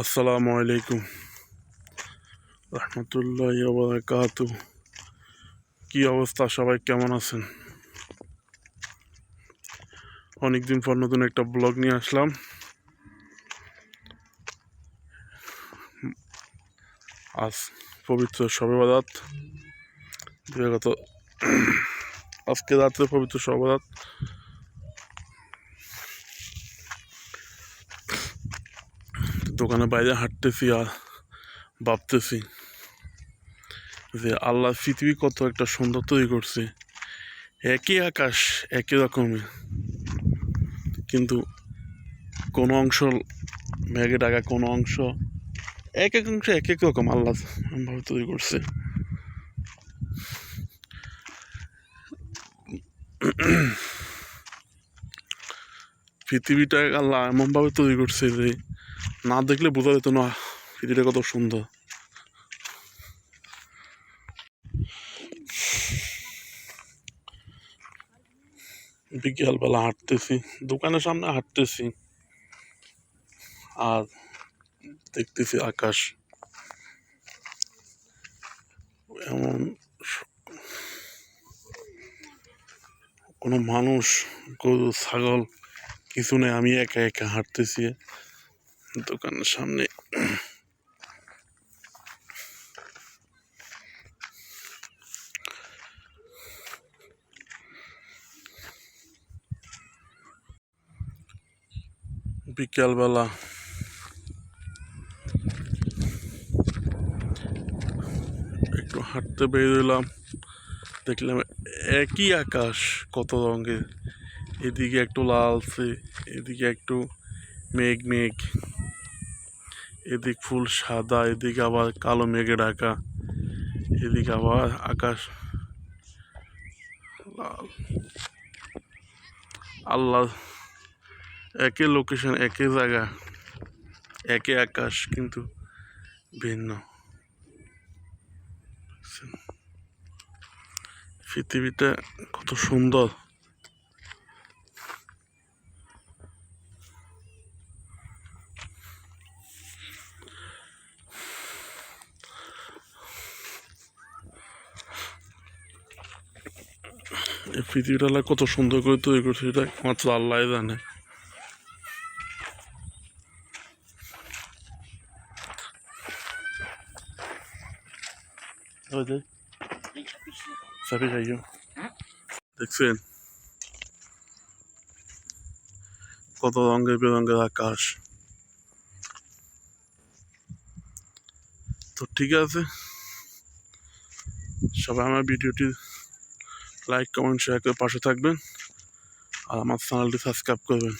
আসসালামু আলাইকুম। রহমতুল্লাহ বারাকাত কি অবস্থা? সবাই কেমন আছেন? অনেকদিন পর নতুন একটা ব্লগ নিয়ে আসলাম। আজ পবিত্র শবে বারাত বিগত আজকে রাত্রে পবিত্র শবে দোকানের বাইরে হাঁটতেছি আর ভাবতেছি যে আল্লাহ পৃথিবী কত একটা সুন্দর তৈরি করছে। একই আকাশ, একই রকমের কিন্তু কোনো অংশ মেঘে ডাকা কোনো অংশ এক এক অংশ এক এক রকম আল্লাহ ভাবে তৈরি করছে। পৃথিবীটা আল্লাহ এমনভাবে তৈরি করছে যে না দেখলে বোঝা যেত না পৃথিবীটা কত সুন্দর। বিকেলবেলা হাঁটতেছি, দোকানের সামনে হাঁটতেছি। আর দেখতেছি আকাশ। এমন কোনো মানুষ, গরু, ছাগল, কিছু নেই, আমি একা একা হাঁটতেছি। দোকানের সামনে। বিকালবেলা। একটু হাঁটতে বেরোলাম, দেখলাম একই আকাশ, কত রঙের। এদিকে একটু লালচে এদিকে একটু মেঘ মেঘ। এদিক ফুল সাদা, এদিকে আবার কালো মেঘে ঢাকা। এদিকে আবার আকাশ লাল। আল্লাহ একই লোকেশন একই জায়গা একই আকাশ কিন্তু ভিন্ন। পৃথিবীটা কত সুন্দর। এই পৃথিবীটা কত সুন্দর করে তৈরি করছে, এটা একমাত্র আল্লাহ জানে। দেখছেন? কত রঙের বেরঙের আকাশ। তো ঠিক আছে, সবাই আমার ভিডিওটি লাইক কমেন্ট শেয়ার করে পাশে থাকবেন। আর আমার চ্যানেলটি সাবস্ক্রাইব করবেন।